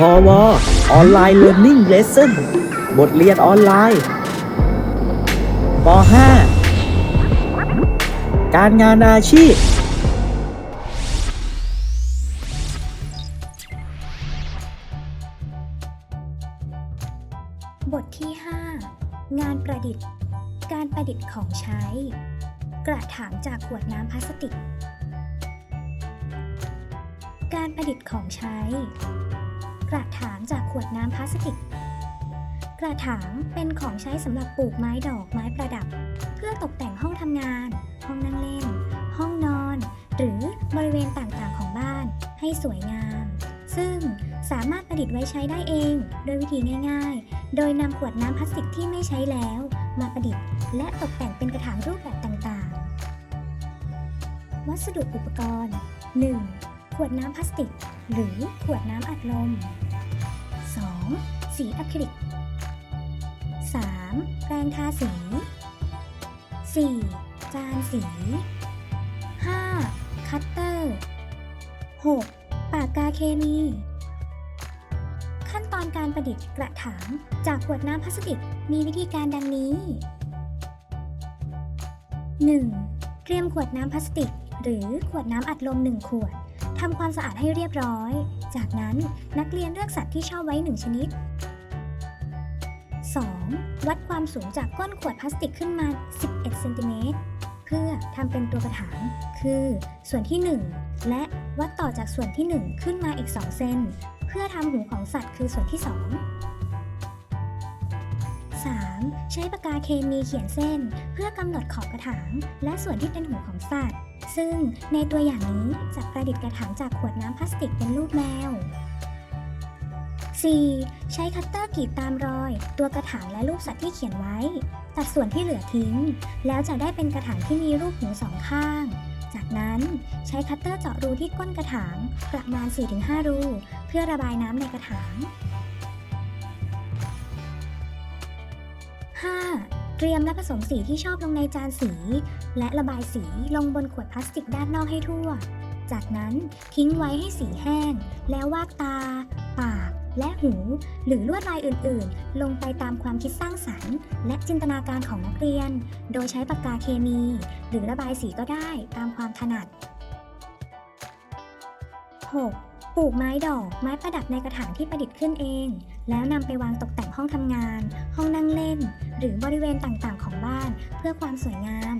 พอวออนไลน์เรียน i ิ g งเลสเซ่นบทเรียนออนไลน์ป .5 การงานอาชีพ บทที่ 5 งานประดิษฐ์ การประดิษฐ์ของใช้ กระถางจากขวดน้ำพลาสติก การประดิษฐ์ของใช้ กระถางจากขวดน้ำพลาสติก กระถางเป็นของใช้สำหรับปลูกไม้ดอกไม้ประดับ เพื่อตกแต่งห้องทำงาน ห้องนั่งเล่น ห้องนอน หรือบริเวณต่างๆของบ้าน ให้สวยงาม ซึ่งสามารถประดิษฐ์ไว้ใช้ได้เอง โดยวิธีง่าย ๆ โดยนำขวดน้ำพลาสติกที่ไม่ใช้แล้ว มาประดิษฐ์ และตกแต่งเป็นกระถางรูปแบบต่างๆ วัสดุอุปกรณ์ 1. ขวดน้ำพลาสติก หรือขวดน้ำอัดลม 2. สีอะคริลิก 3. แปรงทาสี 4. จานสี 5. คัตเตอร์ 6. ปากกาเคมี ขั้นตอนการประดิษฐ์กระถางจากขวดน้ำพลาสติกมีวิธีการดังนี้ 1. เตรียมขวดน้ำพลาสติก หรือขวดน้ำอัดลม 1 ขวดทำความสะอาดให้เรียบร้อย จากนั้นนักเรียนเลือกสัตว์ที่ชอบไว้ 1 ชนิด 2. วัดความสูงจากก้นขวดพลาสติกขึ้นมา 11 เซนติเมตร เพื่อทำเป็นตัวกระถาง คือส่วนที่ 1 และวัดต่อจากส่วนที่ 1 ขึ้นมาอีก 2 เซน เพื่อทำหูของสัตว์คือส่วนที่ 2 3. ใช้ปากกาเคมีเขียนเส้น เพื่อกำหนดขอบกระถาง และส่วนที่เป็นหูของสัตว์ ซึ่งในตัวอย่างนี้จะประดิษฐ์กระถางจากขวดน้ำพลาสติกเป็นรูปแมว 4. ใช้คัตเตอร์กรีดตามรอย ตัวกระถางและรูปสัตว์ที่เขียนไว้ ตัดส่วนที่เหลือทิ้ง แล้วจะได้เป็นกระถางที่มีรูปหูสองข้าง จากนั้นใช้คัตเตอร์เจาะรูที่ก้นกระถางประมาณ 4-5 รู เพื่อระบายน้ำในกระถาง 5. เตรียมและผสมสีที่ชอบลงในจานสี และระบายสีลงบนขวดพลาสติกด้านนอกให้ทั่ว จากนั้นทิ้งไว้ให้สีแห้ง แล้ววาดตา ปาก และหู หรือลวดลายอื่นๆ ลงไปตามความคิดสร้างสรรค์ และจินตนาการของนักเรียน โดยใช้ปากกาเคมี หรือระบายสีก็ได้ตามความถนัด 6. ปลูกไม้ดอก ไม้ประดับในกระถางที่ประดิษฐ์ขึ้นเอง แล้วนำไปวางตกแต่งห้องทำงาน ห้องนั่งเล่น หรือบริเวณต่างๆ ของบ้านเพื่อความสวยงาม